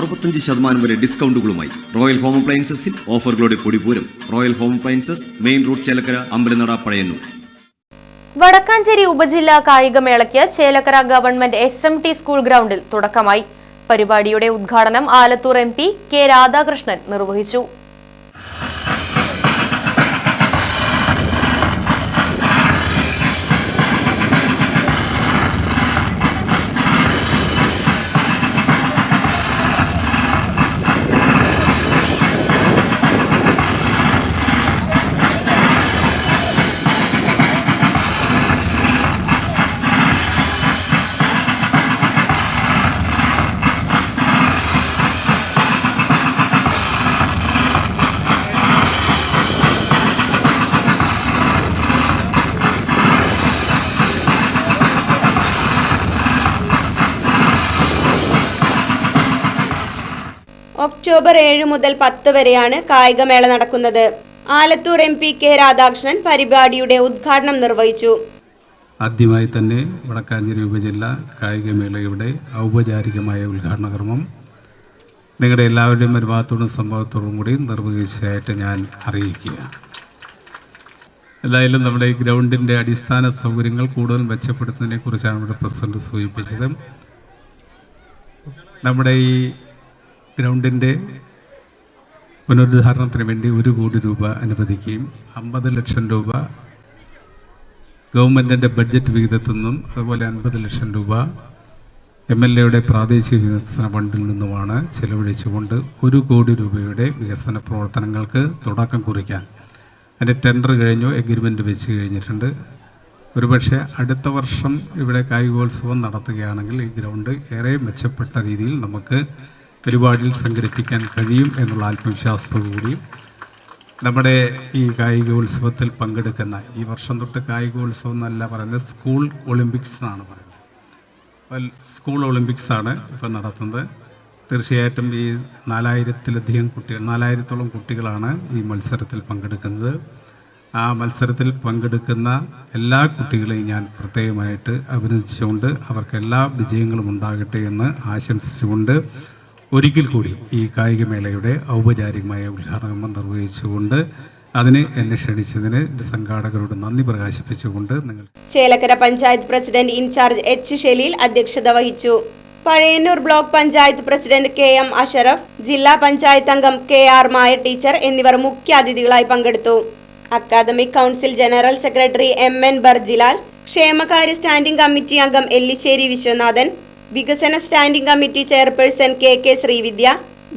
അറുപത്തഞ്ച് ശതമാനം വരെ ഡിസ്കൗണ്ടുകളുമായി റോയൽ ഹോം അപ്ലയൻസസിൽ ഓഫറുകളുടെ പൊടിപൂരം Royal Home Appliances main road Chelakkara Ambalanada Pazhayannur. Vadakkanchery ഉപജില്ലാ കായികമേളയ്ക്ക് Chelakkara government S M T school ഗ്രൗണ്ടിൽ തുടക്കമായി. പരിപാടിയുടെ ഉദ്ഘാടനം Alathur M P K Radhakrishnan നിർവഹിച്ചു. ഒക്ടോബർ ഏഴ് മുതൽ പത്ത് വരെയാണ് കായികമേള നടക്കുന്നത്. Alathur M P K Radhakrishnan പരിപാടിയുടെ ഉദ്ഘാടനം നിർവഹിച്ചു. ആദ്യമായി തന്നെ വടക്കാഞ്ചേരി ഉപജില്ല കായികമേളയുടെ ഔപചാരികമായ ഉദ്ഘാടന കർമ്മം നിങ്ങളുടെ എല്ലാവരുടെയും പരിഭാഗത്തോടും സംഭവത്തോടും കൂടി നിർവഹിച്ചതായിട്ട് ഞാൻ അറിയിക്കുക എന്തായാലും നമ്മുടെ ഈ ഗ്രൗണ്ടിന്റെ അടിസ്ഥാന സൗകര്യങ്ങൾ കൂടുതൽ മെച്ചപ്പെടുത്തുന്നതിനെ കുറിച്ചാണ് ഇവിടെ പ്രസിഡന്റ് സൂചിപ്പിച്ചത്. നമ്മുടെ ഈ ഗ്രൗണ്ടിന്റെ പുനരുദ്ധാരണത്തിന് വേണ്ടി ഒരു കോടി രൂപ അനുവദിക്കുകയും അമ്പത് ലക്ഷം രൂപ ഗവൺമെന്റിന്റെ ബഡ്ജറ്റ് വിഹിതത്തിൽ നിന്നും അതുപോലെ അൻപത് ലക്ഷം രൂപ എം എൽ എയുടെ പ്രാദേശിക വികസന ഫണ്ടിൽ നിന്നുമാണ് ചെലവഴിച്ചുകൊണ്ട് ഒരു കോടി രൂപയുടെ വികസന പ്രവർത്തനങ്ങൾക്ക് തുടക്കം കുറിക്കാൻ. അതിന്റെ ടെൻഡർ കഴിഞ്ഞു എഗ്രിമെന്റ് വെച്ച് കഴിഞ്ഞിട്ടുണ്ട്. ഒരുപക്ഷെ അടുത്ത വർഷം ഇവിടെ കായികോത്സവം നടത്തുകയാണെങ്കിൽ ഈ ഗ്രൗണ്ട് ഏറെ മെച്ചപ്പെട്ട രീതിയിൽ നമുക്ക് പരിപാടിയിൽ സംഘടിപ്പിക്കാൻ കഴിയും എന്നുള്ള ആത്മവിശ്വാസത്തോടു കൂടി നമ്മുടെ ഈ കായികോത്സവത്തിൽ പങ്കെടുക്കുന്ന ഈ വർഷം തൊട്ട് കായികോത്സവം എന്നല്ല പറയുന്നത് സ്കൂൾ ഒളിമ്പിക്സ് എന്നാണ് പറയുന്നത്. അപ്പോൾ സ്കൂൾ ഒളിമ്പിക്സ് ആണ് ഇപ്പം നടത്തുന്നത്. തീർച്ചയായിട്ടും ഈ നാലായിരത്തിലധികം കുട്ടികൾ നാലായിരത്തോളം കുട്ടികളാണ് ഈ മത്സരത്തിൽ പങ്കെടുക്കുന്നത്. ആ മത്സരത്തിൽ പങ്കെടുക്കുന്ന എല്ലാ കുട്ടികളെയും ഞാൻ പ്രത്യേകമായിട്ട് അഭിനന്ദിച്ചുകൊണ്ട് അവർക്ക് എല്ലാ വിജയങ്ങളും ഉണ്ടാകട്ടെ എന്ന് ആശംസിച്ചുകൊണ്ട് ഒരിക്കൽ കൂടി ഈ കായികമേളയുടെ ഔപചാരികമായ ഉദ്ഘാടനം നിർവഹിച്ചുകൊണ്ട് അതിന് എന്നെ ക്ഷണിച്ചതിന് സംഘാടകരോട് നന്ദി പ്രകാശിപ്പിച്ചുകൊണ്ട് നിങ്ങൾ Chelakkara panchayat president incharge H Shaleel അധ്യക്ഷത വഹിച്ചു. Pazhayannur block panchayat president K M Ashraf ജില്ലാ പഞ്ചായത്ത് അംഗം കെ ആർ മായ ടീച്ചർ എന്നിവർ മുഖ്യാതിഥികളായി പങ്കെടുത്തു. Academic council general secretary M N Barjilal ക്ഷേമകാര്യ സ്റ്റാൻഡിംഗ് കമ്മിറ്റി അംഗം എല്ലിശ്ശേരി വിശ്വനാഥൻ വികസന standing committee chairperson K K Srividya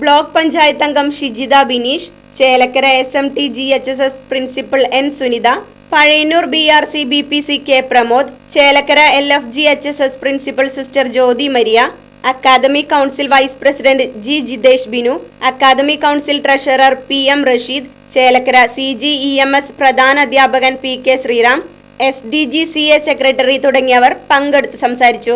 block panchayat അംഗം Shijitha Bineesh Chelakkara S M T G H S S principal N Sunitha Pazhayannur B R C B P C K Pramod Chelakkara L F G H S S principal sister Jyothi Maria academy council vice president G Jithesh Binu academy council treasurer P M Rasheed Chelakkara C G E M S പ്രധാന അധ്യാപകൻ P K Sreeram S D G C A secretary തുടങ്ങിയവർ പങ്കെടുത്ത് സംസാരിച്ചു.